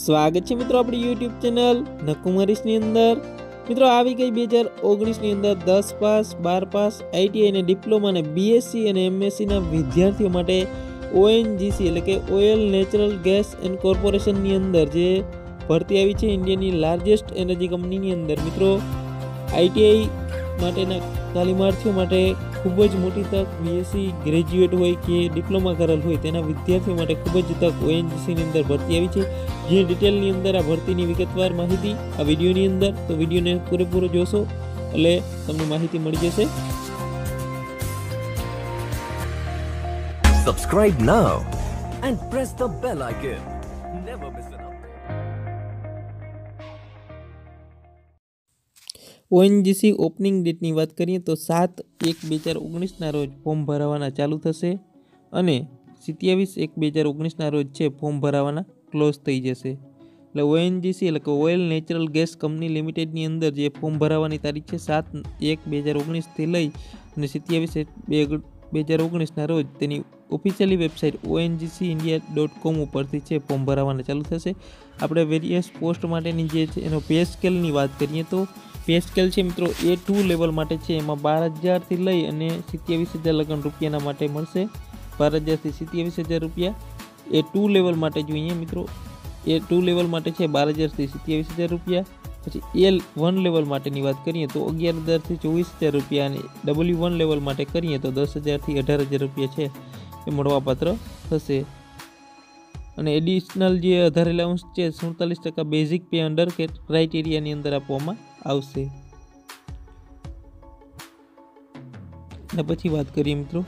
સ્વાગત છે મિત્રો આપણી યુટ્યુબ ચેનલ નકુમારીસની અંદર. મિત્રો, આવી ગઈ બે હજાર ઓગણીસની અંદર દસ પાસ, બાર પાસ આઈટીઆઈ અને ડિપ્લોમા અને બીએસસી અને એમએસસીના વિદ્યાર્થીઓ માટે ઓએનજીસી એટલે કે ઓઇલ નેચરલ ગેસ એન્ડ કોર્પોરેશનની અંદર જે ભરતી આવી છે ઇન્ડિયાની લાર્જેસ્ટ એનર્જી કંપનીની અંદર. મિત્રો આઈટીઆઈ માટેના તાલીમાર્થીઓ માટે ખૂબ જ મોટી તક બીએસસી ગ્રેજ્યુએટ હોય કે ડિપ્લોમા કરેલ હોય તેના વિદ્યાર્થીઓ માટે ખૂબ જ તક ઓએનજીસીની અંદર ભરતી આવી છે જે ડિટેલની અંદર આ ભરતીની વિગતવાર માહિતી આ વિડીયોની અંદર તો વિડીયોને પૂરેપૂરો જોશો એટલે તમને માહિતી મળી જશે Subscribe now and press the bell icon. Never miss ONGC opening ડેટની વાત કરીએ તો સાત એક બે હજાર ઓગણીસના રોજ ફોર્મ ભરાવાના ચાલુ થશે અને સિત્યાવીસ એક બે હજાર ઓગણીસના રોજ છે ફોર્મ ભરાવાના ક્લોઝ થઈ જશે. એટલે ઓએનજીસી એટલે કે ઓઇલ નેચરલ ગેસ કંપની લિમિટેડની અંદર જે ફોર્મ ભરાવાની તારીખ છે સાત એક બે હજાર ઓગણીસથી લઈ અને સિત્યાવીસ એક બે બે હજાર ઓગણીસના રોજ તેની officially website ONGC India dot com ઉપરથી છે ફોર્મ ભરાવાના ચાલુ થશે. આપણે વેરિયસ પોસ્ટ માટેની જે છે એનો પે સ્કેલની વાત કરીએ તો પે સ્કેલ છે મિત્રો એ ટુ લેવલ માટે છે. એમાં બાર હજારથી લઈ અને સિત્યાવીસ હજાર લગન રૂપિયાના માટે મળશે. બાર હજારથી સિત્યાવીસ હજાર રૂપિયા એ ટુ લેવલ માટે જોઈએ મિત્રો. એ ટુ લેવલ માટે છે બાર હજારથી સિત્યાવીસ હજાર રૂપિયા. પછી એલ વન લેવલ માટેની વાત કરીએ તો અગિયાર હજારથી ચોવીસ હજાર રૂપિયા અને ડબલ્યુ વન લેવલ માટે કરીએ તો દસ હજારથી અઢાર હજાર રૂપિયા છે. એ મળવાપાત્ર થશે અને એડિશનલ જે અઢાર એલાઉન્સ છે, સુડતાલીસ ટકા બેઝિક પે અંડર કે ક્રાઇટેરિયાની અંદર આપવામાં આવશે. અને પછી વાત કરીએ મિત્રો.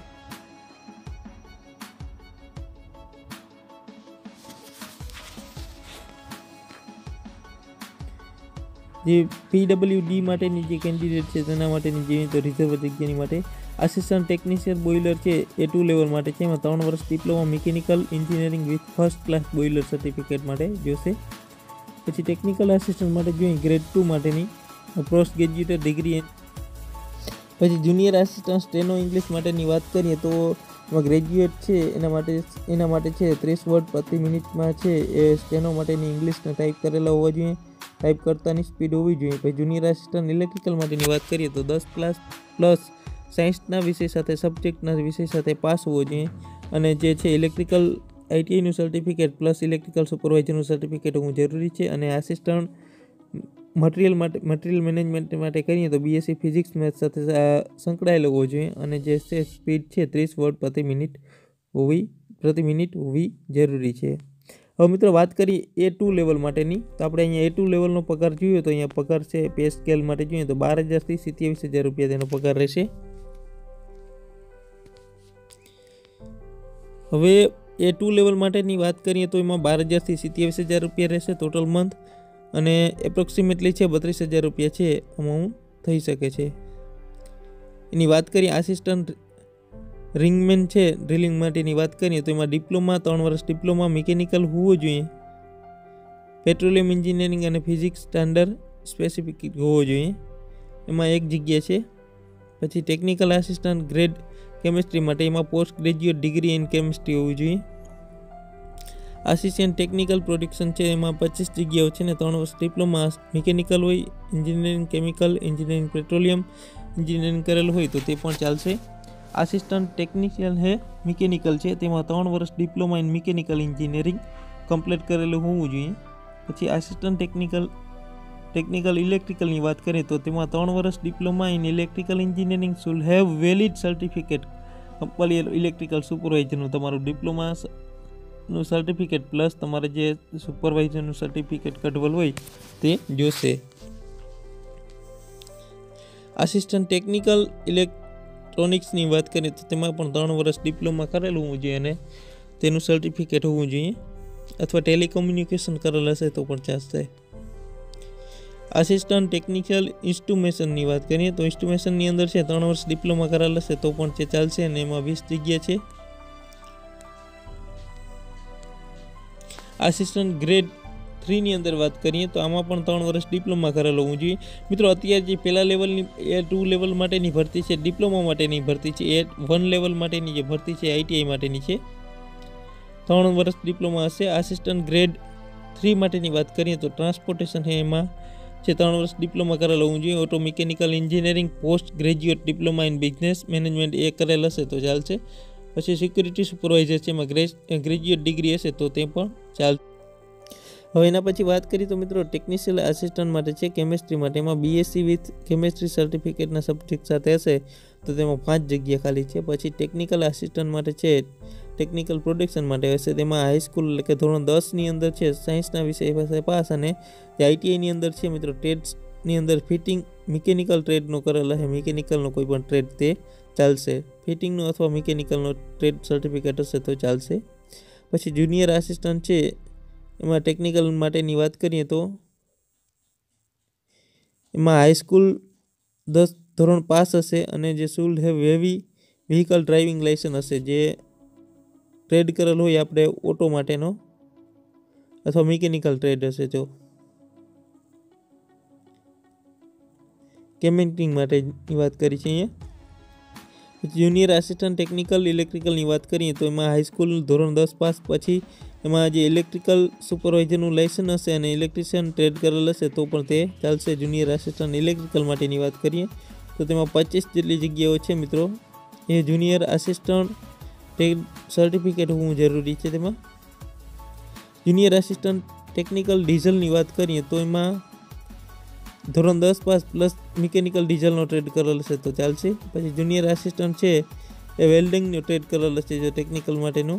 જે પીડબ્લ્યુડી માટેની જે કેન્ડિડેટ છે, તેના માટેની જે તો રિઝર્વ જગ્યાની માટે આસિસ્ટન્ટ ટેકનિશિયન બોઇલર છે એ ટુ લેવલ માટે છે. એમાં ત્રણ વર્ષ diploma mechanical engineering with first class boiler certificate માટે જોશે. પછી ટેકનિકલ આસિસ્ટન્ટ માટે જોઈએ ગ્રેડ ટુ માટેની પોસ્ટ ગ્રેજ્યુએટ ડિગ્રી પછી જુનિયર આસિસ્ટન્ટ સ્ટેનો ઇંગ્લિશ માટેની વાત કરીએ તો એમાં ગ્રેજ્યુએટ છે, એના માટે એના માટે છે ત્રીસ વર્ડ પ્રતિ મિનિટમાં છે, એ સ્ટેનો માટેની ઇંગ્લિશને ટાઈપ કરેલા હોવા જોઈએ ટાઈપ કરતાની સ્પીડ હોવી જોઈએ. પછી જુનિયર આસિસ્ટન્ટ ઇલેક્ટ્રિકલ માટેની વાત કરીએ તો દસ ક્લાસ પ્લસ સાયન્સના વિષય સાથે સબ્જેક્ટના વિષય સાથે પાસ હોવો જોઈએ. અને જે છે ઇલેક્ટ્રિકલ આઈટીઆઈનું સર્ટિફિકેટ પ્લસ ઇલેક્ટ્રિકલ સુપરવાઇઝરનું સર્ટિફિકેટ હોવું જરૂરી છે. અને આસિસ્ટન્ટ મટીરિયલ માટે મટીરિયલ મેનેજમેન્ટ માટે કરીએ તો બીએસસી ફિઝિક્સ મેથ્સ સાથે સંકળાયેલો હોવો જોઈએ અને જે છે સ્પીડ છે ત્રીસ વર્ડ પ્રતિ મિનિટ હોવી પ્રતિ મિનિટ હોવી જરૂરી છે. હવે મિત્રો વાત કરીએ એ ટુ લેવલ માટેની. તો આપણે અહીંયા એ ટુ લેવલનો પગાર જોઈએ તો અહીંયા પગાર છે પે સ્કેલ માટે જોઈએ તો બાર હજારથી સિત્યાવીસ હજાર રૂપિયા તેનો પગાર રહેશે. હવે એ ટુ લેવલ માટેની વાત કરીએ તો એમાં બાર હજારથી સિત્યાવીસ હજાર રૂપિયા રહેશે ટોટલ મંથ અને એપ્રોક્સિમેટલી છે, બત્રીસ હજાર રૂપિયા છે અમાઉન્ટ થઈ શકે છે. એની વાત કરીએ આસિસ્ટન્ટ રિંગમેન છે ડ્રિલિંગ માટેની વાત કરીએ તો એમાં ડિપ્લોમા ત્રણ વર્ષ ડિપ્લોમા મિકેનિકલ હોવો જોઈએ. પેટ્રોલિયમ એન્જિનિયરિંગ અને ફિઝિક્સ સ્ટાન્ડર્ડ સ્પેસિફિક હોવો જોઈએ. એમાં એક જગ્યા છે, પછી ટેકનિકલ આસિસ્ટન્ટ ગ્રેડ કેમિસ્ટ્રી માટે એમાં post graduate degree in chemistry હોવી જોઈએ. આસિસ્ટન્ટ ટેકનિકલ પ્રોડક્શન છે, એમાં પચીસ જગ્યાઓ છે ને ત્રણ વર્ષ ડિપ્લોમા મિકેનિકલ હોય engineering chemical engineering petroleum engineering કરેલું હોય તો તે પણ ચાલશે. આસિસ્ટન્ટ ટેકનિશિયન હે મિકેનિકલ છે, તેમાં ત્રણ વર્ષ diploma in mechanical engineering complete કરેલું હોવું જોઈએ. પછી આસિસ્ટન્ટ ટેકનિકલ ટેકનિકલ ઇલેક્ટ્રિકલની વાત કરીએ તો તેમાં ત્રણ વર્ષ diploma in electrical engineering should have valid certificate complete electrical સુપરવાઇઝરનું તમારું ડિપ્લોમા નું સર્ટિફિકેટ પ્લસ તમારે જે સુપરવાઇઝરનું સર્ટિફિકેટ કઢવલ હોય તે જોશે. આસિસ્ટન્ટ ટેકનિકલ ઇલેક્ટ્રોનિક્સની વાત કરીએ તો તેમાં પણ ત્રણ વર્ષ ડિપ્લોમા કરેલું હોવું જોઈએ અને તેનું સર્ટિફિકેટ હોવું જોઈએ. અથવા ટેલિકોમ્યુનિકેશન કરેલ હશે તો પણ ચાલશે. આસિસ્ટન્ટ ટેકનિકલ ઇન્સ્ટ્રુમેશનની વાત કરીએ તો ઇન્સ્ટ્રુમેશનની અંદર છે ત્રણ વર્ષ ડિપ્લોમા કરેલ હશે તો પણ તે ચાલશે અને એમાં વીસ જગ્યા છે. આસિસ્ટન્ટ ગ્રેડ થ્રીની અંદર વાત કરીએ તો આમાં પણ ત્રણ વર્ષ ડિપ્લોમા કરેલો હોવું જોઈએ. મિત્રો, અત્યારે જે પહેલા લેવલની એ ટુ લેવલ માટેની ભરતી છે ડિપ્લોમા માટેની ભરતી છે, એ વન લેવલ માટેની જે ભરતી છે આઈટીઆઈ માટેની છે. ત્રણ વર્ષ ડિપ્લોમા હશે. આસિસ્ટન્ટ ગ્રેડ થ્રી માટેની વાત કરીએ તો ટ્રાન્સપોર્ટેશન છે એમાં. છે ત્રણ વર્ષ ડિપ્લોમા કરેલ હોવું જોઈએ. Auto mechanical engineering post graduate diploma in business management એ કરેલ હશે તો ચાલશે. પછી સિક્યુરિટી સુપરવાઇઝર છે એમાં ગ્રેજ ગ્રેજ્યુએટ ડિગ્રી હશે, તો તે પણ ચાલ હવે એના પછી વાત કરીએ તો મિત્રો ટેકનિશિયલ આસિસ્ટન્ટ માટે છે કેમેસ્ટ્રી માટે. એમાં બીએસસી વિથ કેમેસ્ટ્રી સર્ટિફિકેટના સબ્જેક્ટ સાથે હશે, તો તેમાં પાંચ જગ્યા ખાલી છે. પછી ટેકનિકલ આસિસ્ટન્ટ માટે છે ટેકનિકલ પ્રોડક્શન માટે હશે. તેમાં હાઈસ્કૂલ એટલે કે ધોરણ દસની અંદર છે સાયન્સના વિષય પાસે પાસ અને જે આઈટીઆઈની અંદર છે, મિત્રો ટેટ્સની અંદર ફિટિંગ મિકેનિકલ ટ્રેડનો કરેલ હશે. મિકેનિકલનો કોઈ પણ ટ્રેડ તે ચાલશે. ફિટિંગનો અથવા મિકેનિકલનો ટ્રેડ સર્ટિફિકેટ હશે તો ચાલશે. પછી જુનિયર આસિસ્ટન્ટ છે. એમાં ટેકનિકલ માટેની વાત કરીએ તો એમાં હાઈસ્કૂલ દસ ધોરણ પાસ હશે અને જે should have heavy vehicle driving licence હશે. જે ટ્રેડ કરેલ હોય આપણે ઓટો માટેનો અથવા મિકેનિકલ ટ્રેડ હશે જો. કેમેન્ટિંગ માટેની વાત કરી છે અહીંયા. જુનિયર આસિસ્ટન્ટ ટેકનિકલ ઇલેક્ટ્રિકલની વાત કરીએ તો એમાં હાઈસ્કૂલ ધોરણ દસ પાસ પછી એમાં જે ઇલેક્ટ્રિકલ સુપરવાઇઝરનું લાઇસન્સ હશે અને ઇલેક્ટ્રિશિયન ટ્રેડ કરેલ હશે તો પણ તે ચાલશે જુનિયર આસિસ્ટન્ટ ઇલેક્ટ્રિકલ માટેની વાત કરીએ. તો તેમાં પચીસ જેટલી જગ્યાઓ છે મિત્રો. એ જુનિયર આસિસ્ટન્ટ સર્ટિફિકેટ હોવું જરૂરી છે તેમાં. જુનિયર આસિસ્ટન્ટ ટેકનિકલ ડીઝલની વાત કરીએ તો એમાં ધોરણ દસ પાસ પ્લસ મિકેનિકલ ડીઝલનો ટ્રેડ કરેલ છે તો ચાલશે. પછી જુનિયર આસિસ્ટન્ટ છે એ વેલ્ડિંગનો ટ્રેડ કરેલ હશે જો ટેકનિકલ માટેનો.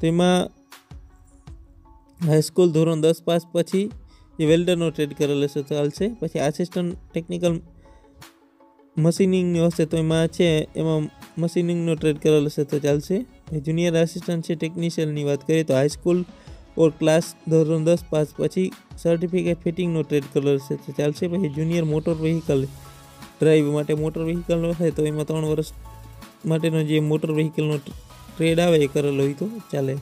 તેમાં હાઈસ્કૂલ ધોરણ દસ પાસ પછી જે વેલ્ડરનો ટ્રેડ કરેલ તો ચાલશે. પછી આસિસ્ટન્ટ ટેકનિકલ મશીનિંગનો હશે તો એમાં છે, એમાં મશીનિંગનો ટ્રેડ કરેલ હશે તો ચાલશે. જુનિયર આસિસ્ટન્ટ છે ટેકનિશિયનની વાત કરીએ તો હાઈસ્કૂલ ઓર ક્લાસ ધોરણ દસ પાસ પછી સર્ટિફિકેટ ફિટિંગનો ટ્રેડ કલર છે. તો ચાલશે પછી જુનિયર મોટર વ્હીકલ ડ્રાઈવ માટે મોટર વ્હીકલનો થાય તો એમાં ત્રણ વર્ષ માટેનો જે મોટર વ્હીકલનો ટ્રેડ આવે એ કરેલો હોય તો ચાલે.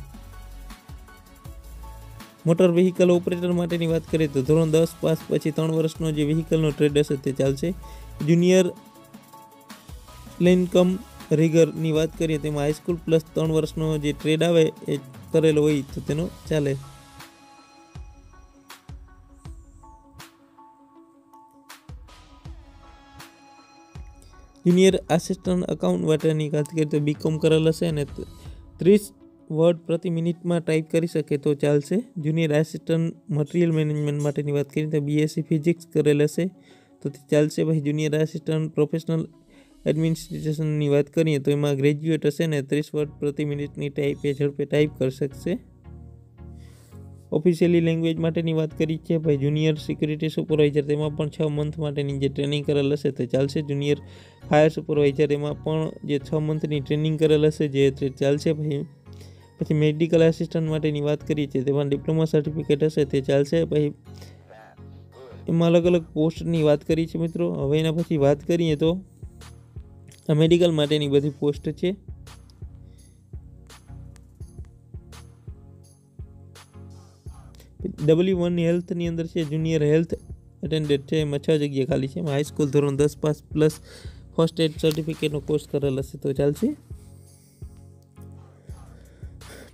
મોટર વ્હીકલ ઓપરેટર માટેની વાત કરીએ તો ધોરણ દસ પાસ પછી ત્રણ વર્ષનો જે વ્હીકલનો ટ્રેડ હશે તે ચાલશે. જુનિયર લેનકમ રીગરની વાત કરીએ તેમાં હાઈસ્કૂલ પ્લસ ત્રણ વર્ષનો જે ટ્રેડ આવે એ કરેલો હોય તો તેનો ચાલે જુનિયર આસિસ્ટન્ટ અકાઉન્ટ માટેની વાત કરીએ તો બીકોમ કરેલ હશે અને ત્રીસ વર્ડ પ્રતિ મિનિટમાં ટાઈપ કરી શકે તો ચાલશે જુનિયર આસિસ્ટન્ટ મટીરિયલ મેનેજમેન્ટ માટેની વાત કરીએ તો બીએસસી ફિઝિક્સ કરેલ હશે તો તે ચાલશે ભાઈ જુનિયર આસિસ્ટન્ટ પ્રોફેશનલ એડમિનિસ્ટ્રેશનની વાત કરીએ તો એમાં ગ્રેજ્યુએટ હશે ને ત્રીસ વર્ડ પ્રતિ મિનિટની ટાઈપ એ ઝડપે ટાઈપ કરી શકશે. ઓફિશિયલી લેંગ્વેજ માટેની વાત કરી છે ભાઈ જુનિયર સિક્યુરિટી સુપરવાઇઝર તેમાં પણ છ મંથ માટેની જે ટ્રેનિંગ કરેલ હશે તે ચાલશે. જુનિયર ફાયર સુપરવાઇઝર એમાં પણ જે છ મંથની ટ્રેનિંગ કરેલ હશે જે ચાલશે ભાઈ. પછી મેડિકલ આસિસ્ટન્ટ માટેની વાત કરીએ છીએ, તેમાં ડિપ્લોમા સર્ટિફિકેટ હશે તે ચાલશે ભાઈ. એમાં અલગ અલગ પોસ્ટની વાત કરી છે મિત્રો. હવે એના પછી વાત કરીએ તો આ મેડિકલ માટેની બધી પોસ્ટ છે. ડબલ્યુ વન હેલ્થની અંદર છે જુનિયર હેલ્થ એટેન્ડેડ છે, એમાં છ જગ્યા ખાલી છે. એમાં હાઈસ્કૂલ ધોરણ દસ પાસ પ્લસ ફર્સ્ટ એડ સર્ટિફિકેટનો કોર્સ કરેલ હશે તો ચાલશે.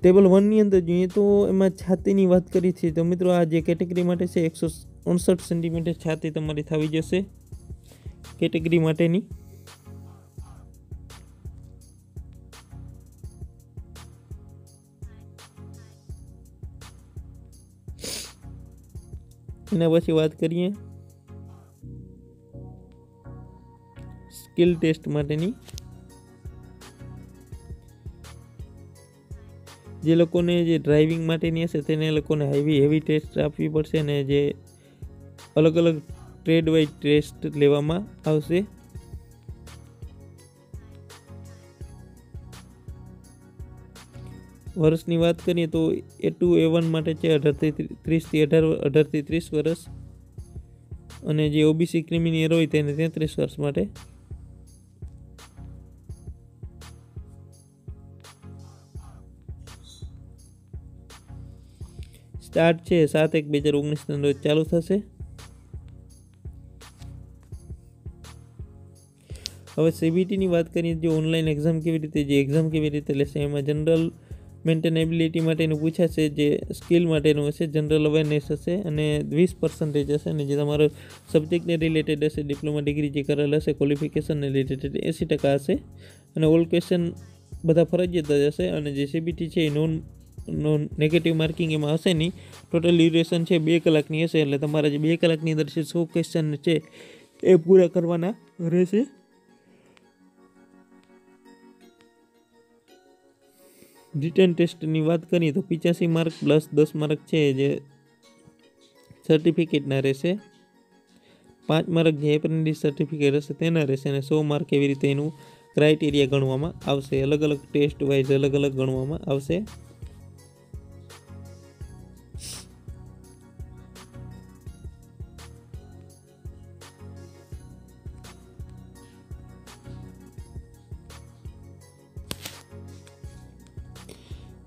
ટેબલ વનની અંદર જોઈએ તો એમાં છાતીની વાત કરી છે, તો મિત્રો આ જે કેટેગરી માટે છે, એકસો ઉણસઠ સેન્ટીમીટર છાતી તમારી થવી જશે. કેટેગરી માટેની. એના પછી વાત કરીએ સ્કિલ ટેસ્ટ માટેની જે લોકોને જે ડ્રાઇવિંગ માટેની હશે તેને લોકોને હેવી હેવી ટેસ્ટ આપવી પડશે અને જે અલગ અલગ ટ્રેડ વાઇઝ ટેસ્ટ લેવામાં આવશે વર્ષની વાત કરીએ તો એ ટુ એ વન માટે છે અઢારથી ત્રીસથી અઢાર, અઢારથી ત્રીસ વર્ષ. અને જે ઓબીસી ક્રિમિનિયર હોય તેને તેત્રીસ વર્ષ માટે. સ્ટાર્ટ છે સાત એક બે હજાર ઓગણીસના રોજ ચાલુ થશે. હવે સીબીટીની વાત કરીએ જે ઓનલાઈન એક્ઝામ કેવી રીતે, જે એક્ઝામ કેવી રીતે લેશે, એમાં જનરલ મેન્ટેનેબિલિટી માટેનું પૂછાશે જે સ્કિલ માટેનું હશે જનરલ અવેરનેસ હશે અને વીસ પર્સન્ટેજ હશે અને જે તમારો સબ્જેક્ટને રિલેટેડ હશે ડિપ્લોમા ડિગ્રી જે કરેલ હશે ક્વોલિફિકેશનને રિલેટેડ એંસી ટકા હશે. અને ઓલ ક્વેશ્ચન બધા ફરજિયાત જ હશે અને જે સીબીટી છે એ નોન નોન નેગેટિવ માર્કિંગ એમાં હશે નહીં. ટોટલ ડ્યુરેશન છે બે કલાકની હશે એટલે તમારા જે બે કલાકની અંદર છે સો ક્વેશ્ચન છે એ પૂરા કરવાના રહેશે. રિટર્ન ટેસ્ટની વાત કરીએ તો પિચ્યાસી માર્ક પ્લસ દસ માર્ક છે જે સર્ટિફિકેટના રહેશે. પાંચ માર્ક જે એપ્રેન્ટિસ સર્ટિફિકેટ હશે તેના રહેશે અને સો માર્ક એવી રીતે એનું ક્રાઇટેરિયા ગણવામાં આવશે. અલગ અલગ ટેસ્ટ વાઇઝ અલગ અલગ ગણવામાં આવશે.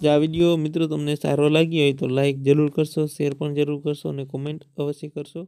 જો આ વીડિયો મિત્રો તમને સારો લાગ્યો હોય તો લાઇક જરૂર કરશો શેર પણ જરૂર કરશો અને કોમેન્ટ અવશ્ય કરશો.